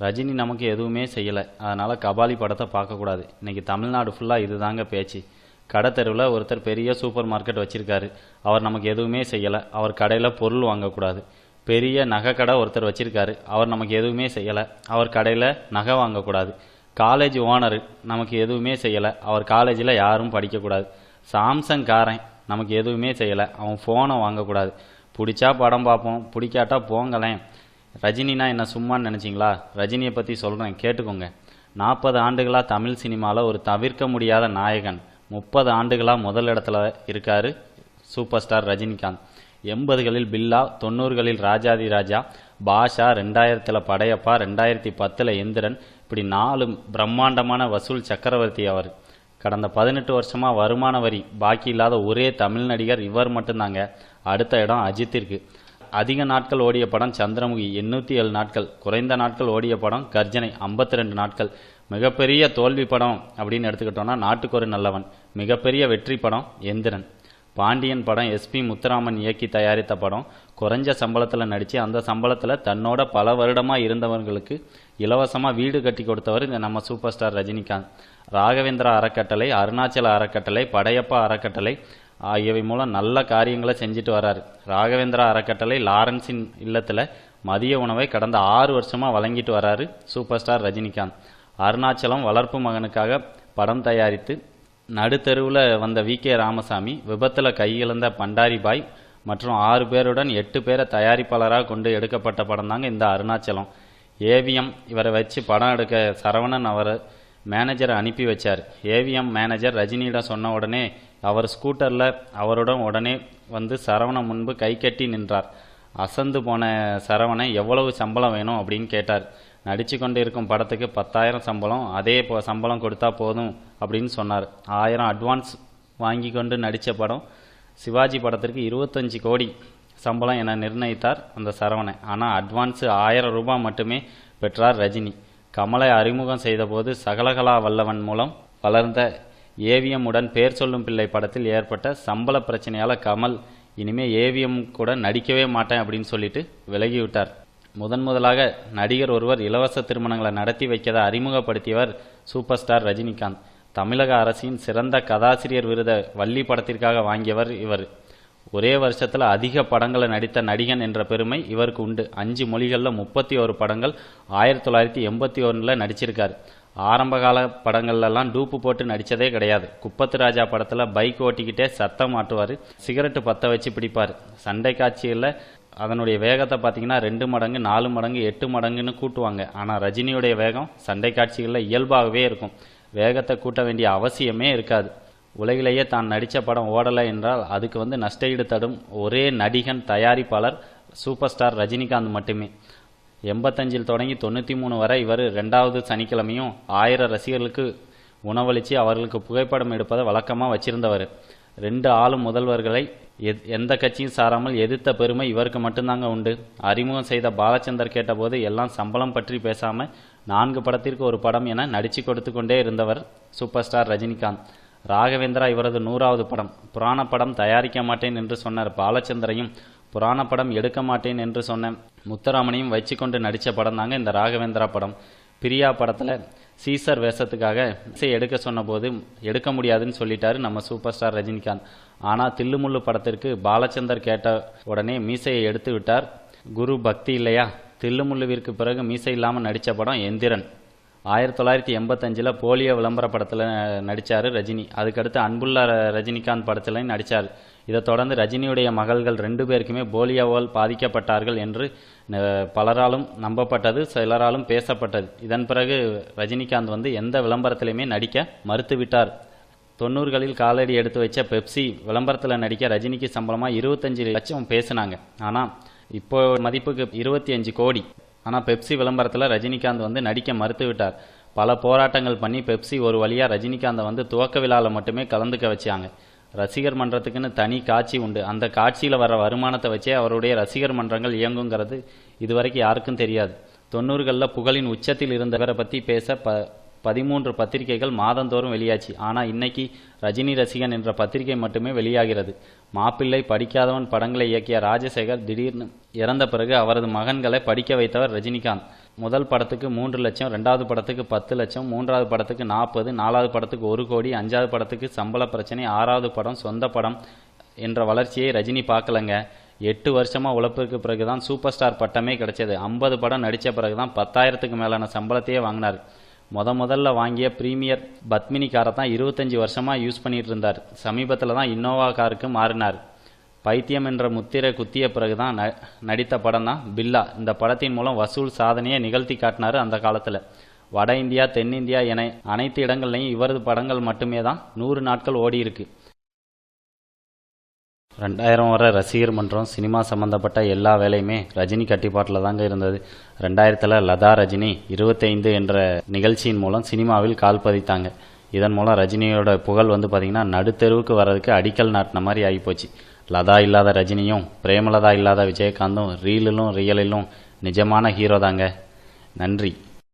ரஜினி நமக்கு எதுவுமே செய்யலை. அதனால் கபாலி படத்தை பார்க்கக்கூடாது. இன்னைக்கு தமிழ்நாடு ஃபுல்லாக இதுதாங்க பேச்சு. கடை தெருவில் ஒருத்தர் பெரிய சூப்பர் மார்க்கெட் வச்சுருக்காரு. அவர் நமக்கு எதுவுமே செய்யலை. அவர் கடையில் பொருள் வாங்கக்கூடாது. பெரிய நகை கடை ஒருத்தர் வச்சுருக்காரு. அவர் நமக்கு எதுவுமே செய்யலை. அவர் கடையில் நகை வாங்கக்கூடாது. காலேஜ் ஓனர் நமக்கு எதுவுமே செய்யலை. அவர் காலேஜில் யாரும் படிக்கக்கூடாது. சாம்சங் காரன் நமக்கு எதுவுமே செய்யலை. அவன் ஃபோனை வாங்கக்கூடாது. பிடிச்சா படம் பார்ப்போம். பிடிக்காட்டா போங்களேன். ரஜினினா என்ன சும்மான்னு நினச்சிங்களா? ரஜினியை பற்றி சொல்கிறேன் கேட்டுக்கோங்க. நாற்பது ஆண்டுகளாக தமிழ் சினிமாவில் ஒரு தவிர்க்க முடியாத நாயகன். முப்பது ஆண்டுகளாக முதல் இடத்துல இருக்கார் சூப்பர் ஸ்டார் ரஜினிகாந்த். எண்பதுகளில் பில்லா தொண்ணூறுகளில் ராஜாதி ராஜா பாஷா ரெண்டாயிரத்தில் படையப்பா ரெண்டாயிரத்தி பத்தில் எந்திரன் இப்படி நாலு பிரம்மாண்டமான வசூல் சக்கரவர்த்தி அவர். கடந்த பதினெட்டு வருஷமாக வருமான வரி பாக்கி இல்லாத ஒரே தமிழ் நடிகர் இவர் மட்டும்தாங்க. அடுத்த இடம் அஜித்திற்கு. அதிக நாட்கள் ஓடிய படம் சந்திரமுகி எண்ணூற்றி ஏழு நாட்கள். குறைந்த நாட்கள் ஓடிய படம் கர்ஜனை ஐம்பத்தி ரெண்டு நாட்கள். மிகப்பெரிய தோல்வி படம் அப்படின்னு எடுத்துக்கிட்டோம்னா நாட்டுக்கு ஒரு நல்லவன். மிகப்பெரிய வெற்றி படம் எந்திரன். பாண்டியன் படம் எஸ்பி முத்துராமன் இயக்கி தயாரித்த படம். குறைஞ்ச சம்பளத்தில் நடித்து அந்த சம்பளத்தில் தன்னோட பல வருடமாக இருந்தவர்களுக்கு இலவசமாக வீடு கட்டி கொடுத்தவர் இந்த நம்ம சூப்பர் ஸ்டார் ரஜினிகாந்த். ராகவேந்திரா அறக்கட்டளை அருணாச்சல அறக்கட்டளை படையப்பா அறக்கட்டளை ஆகியவை மூலம் நல்ல காரியங்களை செஞ்சுட்டு வராரு. ராகவேந்திரா அறக்கட்டளை லாரன்ஸின் இல்லத்தில் மதிய உணவை கடந்த ஆறு வருஷமாக வழங்கிட்டு வராரு சூப்பர் ஸ்டார் ரஜினிகாந்த். அருணாச்சலம் வளர்ப்பு மகனுக்காக படம் தயாரித்து நடுத்தெருவில் வந்த வி. கே. ராமசாமி விபத்தில் கையிழந்த பண்டாரி பாய் மற்றும் ஆறு பேருடன் எட்டு பேரை தயாரிப்பாளராக கொண்டு எடுக்கப்பட்ட படம் தாங்க இந்த அருணாச்சலம். ஏவிஎம் இவரை வச்சு படம் எடுக்க சரவணன் அவர் மேனேஜரை அனுப்பி வச்சார். ஏவிஎம் மேனேஜர் ரஜினியிடம் சொன்ன உடனே அவர் ஸ்கூட்டரில் அவருடன் உடனே வந்து சரவணன் முன்பு கை கட்டி நின்றார். அசந்து போன சரவணை எவ்வளவு சம்பளம் வேணும்? அப்படின்னு கேட்டார். நடித்து கொண்டு இருக்கும் படத்துக்கு பத்தாயிரம் சம்பளம் அதே போ சம்பளம் கொடுத்தா போதும் அப்படின்னு சொன்னார். ஆயிரம் அட்வான்ஸ் வாங்கி கொண்டு நடித்த படம் சிவாஜி படத்திற்கு இருபத்தஞ்சி கோடி சம்பளம் என நிர்ணயித்தார் அந்த சரவணன். ஆனால் அட்வான்ஸு ஆயிரம் ரூபாய் மட்டுமே பெற்றார் ரஜினி. கமலை அறிமுகம் செய்தபோது சகலகலா வல்லவன் மூலம் வளர்ந்த ஏவிஎம் உடன் பேர் சொல்லும் பிள்ளை படத்தில் ஏற்பட்ட சம்பள பிரச்சனையால் கமல் இனிமே ஏவிஎம் கூட நடிக்கவே மாட்டேன் அப்படின்னு சொல்லிட்டு விலகிவிட்டார். முதன் முதலாக நடிகர் ஒருவர் இலவச திருமணங்களை நடத்தி வைக்கதை அறிமுகப்படுத்தியவர் சூப்பர் ஸ்டார் ரஜினிகாந்த். தமிழக அரசின் சிறந்த கதாசிரியர் விருதை வள்ளி படத்திற்காக வாங்கியவர் இவர். ஒரே வருஷத்தில் அதிக படங்களை நடித்த நடிகன் என்ற பெருமை இவருக்கு உண்டு. அஞ்சு மொழிகளில் முப்பத்தி ஒரு படங்கள் ஆயிரத்தி தொள்ளாயிரத்தி எண்பத்தி ஒன்றில் நடிச்சிருக்காரு ஆரம்பகால படங்கள்லாம் டூப்பு போட்டு நடித்ததே கிடையாது. குப்பத்து ராஜா படத்தில் பைக் ஓட்டிக்கிட்டே சத்தம் மாட்டுவார் சிகரெட்டு பற்ற வச்சு பிடிப்பார். சண்டை காட்சிகளில் அதனுடைய வேகத்தை பார்த்தீங்கன்னா ரெண்டு மடங்கு நாலு மடங்கு எட்டு மடங்குன்னு கூட்டுவாங்க. ஆனால் ரஜினியுடைய வேகம் சண்டை காட்சிகளில் இயல்பாகவே இருக்கும். வேகத்தை கூட்ட வேண்டிய அவசியமே இருக்காது. உலகிலேயே தான் நடித்த படம் ஓடலை என்றால் அதுக்கு வந்து நஷ்டஈடு தடும் ஒரே நடிகன் தயாரிப்பாளர் சூப்பர் ஸ்டார் ரஜினிகாந்த் மட்டுமே. எண்பத்தஞ்சில் தொடங்கி தொண்ணூற்றி மூணு வரை இவர் ரெண்டாவது சனிக்கிழமையும் ஆயிரம் ரசிகர்களுக்கு உணவளித்து அவர்களுக்கு புகைப்படம் எடுப்பதை வழக்கமாக வச்சிருந்தவர். ரெண்டு ஆளும் முதல்வர்களை எத் எந்த கட்சியும் சாராமல் எதிர்த்த பெருமை இவருக்கு மட்டும்தாங்க உண்டு. அறிமுகம் செய்த பாலச்சந்தர் கேட்டபோது எல்லாம் சம்பளம் பற்றி பேசாமல் நான்கு படத்திற்கு ஒரு படம் என நடித்து கொடுத்து கொண்டே இருந்தவர் சூப்பர் ஸ்டார் ரஜினிகாந்த். ராகவேந்திரா இவரது நூறாவது படம். புராண படம் தயாரிக்க மாட்டேன் என்று சொன்னார் பாலச்சந்தரையும் புராண படம் எடுக்க மாட்டேன் என்று சொன்ன முத்தராமனையும் வச்சுக்கொண்டு நடித்த படம் தாங்க இந்த ராகவேந்திரா படம். பிரியா படத்தில் சீசர் வேஷத்துக்காக இசை எடுக்க சொன்னபோது எடுக்க முடியாதுன்னு சொல்லிட்டாரு நம்ம சூப்பர் ஸ்டார் ரஜினிகாந்த். ஆனால் தில்லுமுள்ளு படத்திற்கு பாலச்சந்தர் கேட்ட உடனே மீசையை எடுத்து விட்டார். குரு பக்தி இல்லையா? தில்லுமுள்ளுவிற்கு பிறகு மீசை இல்லாமல் நடித்த படம் எந்திரன். ஆயிரத்தி தொள்ளாயிரத்தி எண்பத்தஞ்சில் போலியோ விளம்பர படத்தில் நடித்தார் ரஜினி. அதுக்கடுத்து அன்புள்ள ரஜினிகாந்த் படத்திலையும் நடித்தார் இதைத் தொடர்ந்து ரஜினியுடைய மகள்கள் ரெண்டு பேருக்குமே போலியோவால் பாதிக்கப்பட்டார்கள் என்று பலராலும் நம்பப்பட்டது சிலராலும் பேசப்பட்டது. இதன் பிறகு ரஜினிகாந்த் வந்து எந்த விளம்பரத்திலையுமே நடிக்க மறுத்துவிட்டார். தொண்ணூறுகளில் காலடி எடுத்து வச்ச பெப்சி விளம்பரத்தில் நடிக்க ரஜினிக்கு சம்பளமாக இருபத்தஞ்சு லட்சம் பேசுனாங்க. ஆனால் இப்போ மதிப்புக்கு இருபத்தி அஞ்சு கோடி. ஆனால் பெப்சி விளம்பரத்தில் ரஜினிகாந்த் வந்து நடிக்க மறுத்துவிட்டார். பல போராட்டங்கள் பண்ணி பெப்சி ஒரு வழியாக ரஜினிகாந்தை வந்து துவக்க விழாவில் மட்டுமே கலந்துக்க வச்சாங்க. ரசிகர் மன்றத்துக்குன்னு தனி காட்சி உண்டு. அந்த காட்சியில் வர வருமானத்தை வச்சே அவருடைய ரசிகர் மன்றங்கள் இயங்குங்கிறது இதுவரைக்கும் யாருக்கும் தெரியாது. தொண்ணூறுகளில் புகழின் உச்சத்தில் இருந்தவரை பற்றி பேச ப பதிமூன்று பத்திரிகைகள் மாதந்தோறும் வெளியாச்சு. ஆனால் இன்னைக்கு ரஜினி ரசிகன் என்ற பத்திரிகை மட்டுமே வெளியாகிறது. மாப்பிள்ளை படிக்காதவன் படங்களை இயக்கிய ராஜசேகர் திடீர்னு இறந்த பிறகு அவரது மகன்களை படிக்க வைத்தவர் ரஜினிகாந்த். முதல் படத்துக்கு மூன்று லட்சம் ரெண்டாவது படத்துக்கு பத்து லட்சம் மூன்றாவது படத்துக்கு நாற்பது நாலாவது படத்துக்கு ஒரு கோடி அஞ்சாவது படத்துக்கு சம்பள பிரச்சனை ஆறாவது படம் சொந்த படம் என்ற வளர்ச்சியை ரஜினி பார்க்கலங்க. எட்டு வருஷமாக உழைப்பிற்கு பிறகு தான் சூப்பர் ஸ்டார் பட்டமே கிடைச்சது. ஐம்பது படம் நடித்த பிறகு தான் பத்தாயிரத்துக்கு மேலான சம்பளத்தையே வாங்கினார். முத முதல்ல வாங்கிய ப்ரீமியர் பத்மினி காரை தான் இருபத்தஞ்சி வருஷமாக யூஸ் பண்ணிட்டு இருந்தார். சமீபத்தில் தான் இன்னோவா காருக்கு மாறினார். பைத்தியம் என்ற முத்திரை குத்திய பிறகு தான் ந நடித்த படம் தான் பில்லா. இந்த படத்தின் மூலம் வசூல் சாதனையை நிகழ்த்தி காட்டினார் அந்த காலத்தில். வட இந்தியா தென்னிந்தியா என அனைத்து இடங்கள்லையும் இவரது படங்கள் மட்டுமே தான் நூறு நாட்கள் ஓடி இருக்குது ரெண்டாயிரம் வரை ரசிகர் மன்றம் சினிமா சம்மந்தப்பட்ட எல்லா வேலையுமே ரஜினி கட்டிப்பாட்டில் தாங்க இருந்தது. ரெண்டாயிரத்தில் லதா ரஜினி இருபத்தைந்து என்ற நிகழ்ச்சியின் மூலம் சினிமாவில் கால் பதித்தாங்க. இதன் மூலம் ரஜினியோட புகழ் வந்து பார்த்திங்கன்னா நடுத்தெருவுக்கு வர்றதுக்கு அடிக்கல் நாட்டின மாதிரி ஆகிப்போச்சு. லதா இல்லாத ரஜினியும் பிரேமலதா இல்லாத விஜயகாந்தும் ரீலிலும் ரியலிலும் நிஜமான ஹீரோ தாங்க. நன்றி.